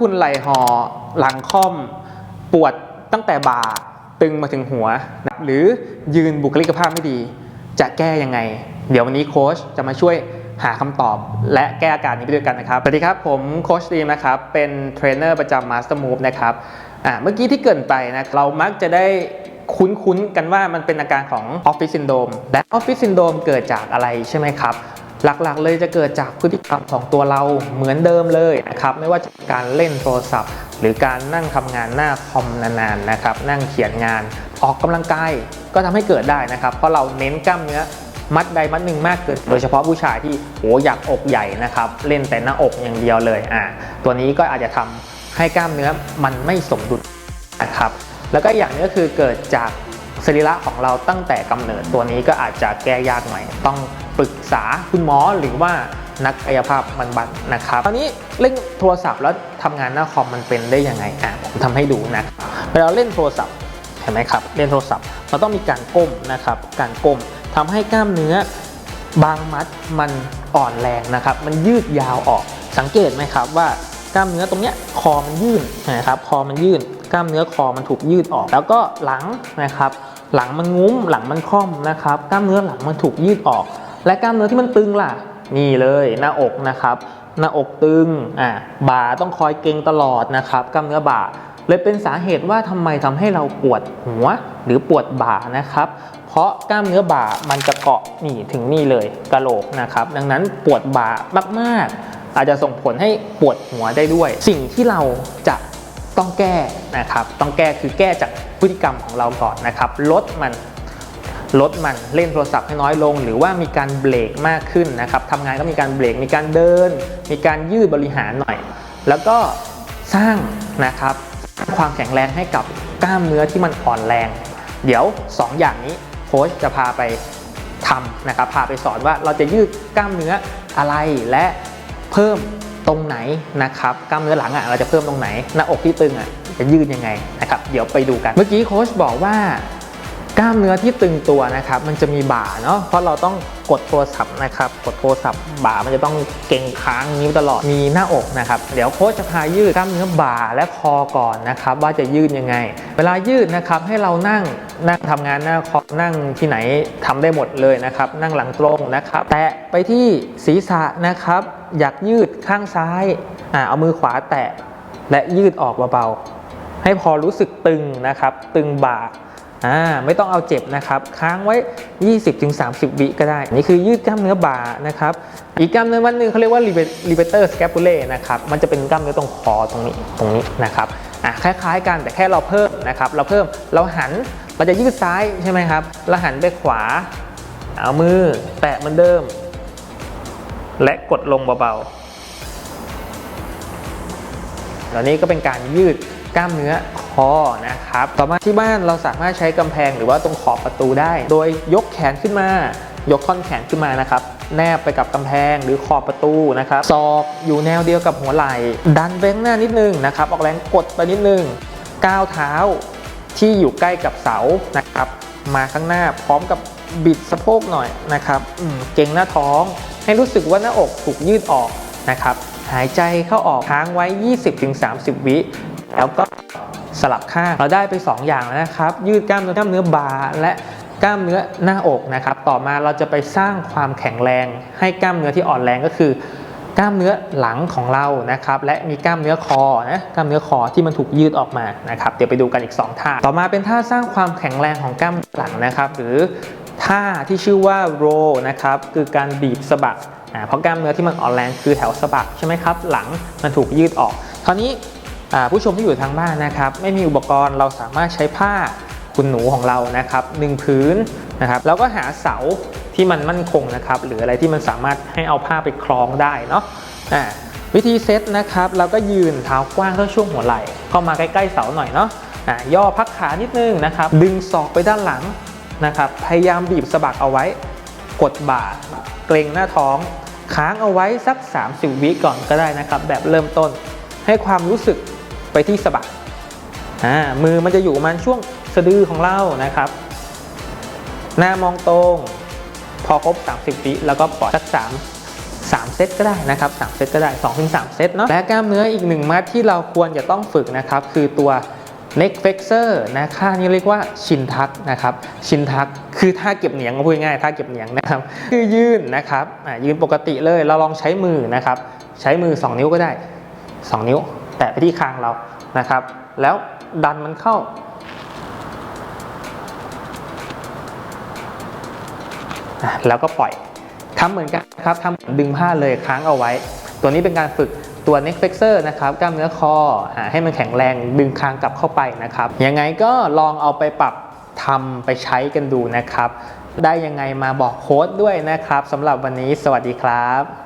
คุณไหลหอหลังค่อม ปวดตั้งแต่บ่าตึงมาถึงหัวนะหรือยืนบุคลิกภาพไม่ดี จะแก้ยังไง เดี๋ยววันนี้โค้ชจะมาช่วยหาคำตอบและแก้อาการนี้ไปด้วยกันนะครับ สวัสดีครับ ผมโค้ชดีมนะครับ เป็นเทรนเนอร์ประจำ Master Move นะครับเมื่อกี้ที่เกินไปนะเรามักจะได้คุ้นๆกันว่ามันเป็นอาการของออฟฟิศซินโดมและออฟฟิศซินโดมเกิดจากอะไรใช่ไหมครับ หลักๆ เลยจะเกิดจากพฤติกรรมของตัวเราเหมือนเดิมเลยนะครับไม่ว่าจะการเล่นโทรศัพท์ หรือการนั่งทำงานหน้าคอมนานๆนะครับนั่งเขียนงานออกกำลังกายก็ทำให้เกิดได้นะครับ เพราะเราเน้นกล้ามเนื้อมัดใดมัดหนึ่งมากเกิน โดยเฉพาะผู้ชายที่โหอยากอกใหญ่นะครับเล่นแต่หน้าอกอย่างเดียวเลยอ่าตัวนี้ก็อาจจะทำให้กล้ามเนื้อมันไม่สมดุลนะครับแล้วก็อย่างนึงก็คือเกิดจาก สรีระของเราตั้งแต่กำเนิดตัวนี้ก็อาจจะแก้ยากหน่อยต้องปรึกษาคุณหมอหรือว่านักกายภาพบำบัดนะครับคราวนี้เล่นโทรศัพท์แล้วทำงานหน้าคอมมันเป็นได้ยังไงอะผมทำให้ดูนะเวลาเล่นโทรศัพท์เห็นไหมครับเล่นโทรศัพท์เราต้องมีการก้มนะครับการก้มทำให้กล้ามเนื้อบางมัดมันอ่อนแรงนะครับ มันยืดยาวออกสังเกตไหมครับว่า กล้ามเนื้อตรงเนี้ยคอมันยื่นนะครับคอมันยื่น กล้ามเนื้อคอมันถูกยืดออก แล้วก็หลังนะครับ หลังมันงุ้มหลังมันคล่อมนะครับ กล้ามเนื้อหลังมันถูกยืดออก และกล้ามเนื้อที่มันตึงล่ะนี่เลยหน้าอกนะครับหน้าอกตึงอ่าบ่าต้องคอยเกร็งตลอดนะครับ กล้ามเนื้อบ่าเลยเป็นสาเหตุว่าทำไมทำให้เราปวดหัวหรือปวดบ่านะครับ เพราะกล้ามเนื้อบ่ามันจะเกาะนี่ถึงนี่เลยกระโหลกนะครับ ดังนั้นปวดบ่ามากๆ อาจจะส่งผลให้ปวดหัวได้ด้วย สิ่งที่เราจะต้องแก้นะครับ ต้องแก้คือแก้จากพฤติกรรมของเราก่อนนะครับ ลดมันลดมันเล่นโทรศัพท์ให้น้อยลง หรือว่ามีการเบรกมากขึ้นนะครับทำงานก็มีการเบรก มีการเดิน มีการยืดบริหารหน่อย แล้วก็สร้างนะครับความแข็งแรงให้กับกล้ามเนื้อที่มันอ่อนแรง เดี๋ยว 2 อย่างนี้โค้ชจะพาไปทำนะครับพาไปสอนว่าเราจะยืดกล้ามเนื้ออะไรและ เพิ่มตรงไหนนะครับกล้ามเนื้อหลังอะเราจะเพิ่มตรงไหน หน้าอกที่ตึงอะจะยืดยังไงนะครับเดี๋ยวไปดูกัน เมื่อกี้โค้ชบอกว่า กล้ามเนื้อที่ตึงตัวนะครับ มันจะมีบ่าเนาะเพราะเราต้องกดโทรศัพท์นะครับ กดโทรศัพท์บ่ามันจะต้องเก่งค้างนิ้วตลอดมีหน้าอกนะครับ เดี๋ยวโค้ชจะพายืดกล้ามเนื้อบ่าและคอก่อนนะครับ ว่าจะยืดยังไง เวลายืดนะครับให้เรานั่งนั่งทำงานหน้าคอนั่งที่ไหนทำได้หมดเลยนะครับ นั่งหลังตรงนะครับ แตะไปที่ศีรษะนะครับ อยากยืดข้างซ้ายอ่าเอามือขวาแตะและยืดออกเบาๆให้พอรู้สึกตึงนะครับ ตึงบ่า อ่าไม่ต้องเอาเจ็บนะครับ ค้างไว้ 20-30 วิก็ได้ นี่คือยืดกล้ามเนื้อบ่านะครับ อีกกล้ามเนื้อวันหนึ่งเขาเรียกว่า liberator scapulae นะครับ มันจะเป็นกล้ามเนื้อตรงคอตรงนี้ตรงนี้นะครับอะคล้ายๆกันแต่แค่เราเพิ่มนะครับ เราเพิ่มเราหันเราจะยืดซ้ายใช่ไหมครับเราหันไปขวา เอามือแตะเหมือนเดิม และกดลงเบาๆแล้วนี้ก็เป็นการยืด กล้ามเนื้อคอนะครับ ต่อมาที่บ้านเราสามารถใช้กำแพงหรือว่าตรงขอบประตูได้ โดยยกแขนขึ้นมา ยกท่อนแขนขึ้นมานะครับ แนบไปกับกำแพงหรือขอบประตูนะครับศอกอยู่แนวเดียวกับหัวไหล่ ดันไปข้างหน้านิดนึงนะครับ ออกแรงกดไปนิดนึง ก้าวเท้าที่อยู่ใกล้กับเสานะครับ มาข้างหน้าพร้อมกับบิดสะโพกหน่อยนะครับเก่งหน้าท้อง ให้รู้สึกว่าหน้าอกถูกยืดออกนะครับหายใจเข้าออกค้างไว้ 20-30 วิ แล้วก็สลับข้างเราได้ไป 2 อย่างแล้วนะครับ ยืดกล้ามเนื้อกล้ามเนื้อบ่าและกล้ามเนื้อหน้าอกนะครับ ต่อมาเราจะไปสร้างความแข็งแรง ให้กล้ามเนื้อที่อ่อนแรงก็คือกล้ามเนื้อหลังของเรานะครับ และมีกล้ามเนื้อคอนะกล้ามเนื้อคอที่มันถูกยืดออกมานะครับ เดี๋ยวไปดูกันอีก 2 ท่า ต่อมาเป็นท่าสร้างความแข็งแรงของกล้ามเนื้อหลังนะครับ หรือท่าที่ชื่อว่าโรนะครับคือการบีบสะบักอ่าเพราะกล้ามเนื้อที่มันอ่อนแรงคือแถวสะบักใช่ไหมครับ หลังมันถูกยืดออกคราวนี้ ผู้ชมที่อยู่ทางบ้านนะครับ ไม่มีอุปกรณ์เราสามารถใช้ผ้าคุณหนูของเรานะครับหนึ่งพื้นนะครับแล้วก็หาเสาที่มันมั่นคงนะครับ หรืออะไรที่มันสามารถให้เอาผ้าไปคล้องได้เนาะอ่าวิธีเซตนะครับเราก็ยืนเท้ากว้างเท่าช่วงหัวไหล่เข้ามาใกล้ๆเสาหน่อยเนาะอ่าย่อพักขานิดนึงนะครับ ดึงศอกไปด้านหลังนะครับ พยายามบีบสะบักเอาไว้ กดบ่าเกรงหน้าท้อง ค้างเอาไว้สัก 30 วิก่อนก็ได้นะครับ แบบเริ่มต้นให้ความรู้สึก ไปที่สะบักอ่ามือมันจะอยู่ประมาณช่วงสะดือของเรานะครับ หน้ามองตรง พอครบ 30วิแล้วก็ปล่อยสัก 3 3 เซตก็ได้นะครับ 3 เซตก็ได้ 2-3 เซตเนาะและกล้ามเนื้ออีกหนึ่งมัดที่เราควรจะต้องฝึกนะครับ คือตัว neck flexor นะค่านี้เรียกว่าชินทักนะครับ ชินทักคือท่าเก็บเหนียงพูดง่ายๆท่าเก็บเหนียงนะครับ คือยืนนะครับอะยืนปกติเลยเราลองใช้มือนะครับ ใช้มือ 2 นิ้วก็ได้ 2 นิ้ว แตะไปที่คางเรานะครับ แล้วดันมันเข้า แล้วก็ปล่อยทำเหมือนกันครับทำดึงผ้าเลยค้างเอาไว้ ตัวนี้เป็นการฝึกตัว neck flexor นะครับกล้ามเนื้อคออให้มันแข็งแรงดึงคางกลับเข้าไปนะครับยังไงก็ลองเอาไปปรับทำไปใช้กันดูนะครับ ได้ยังไงมาบอกโค้ดด้วยนะครับสำหรับวันนี้สวัสดีครับ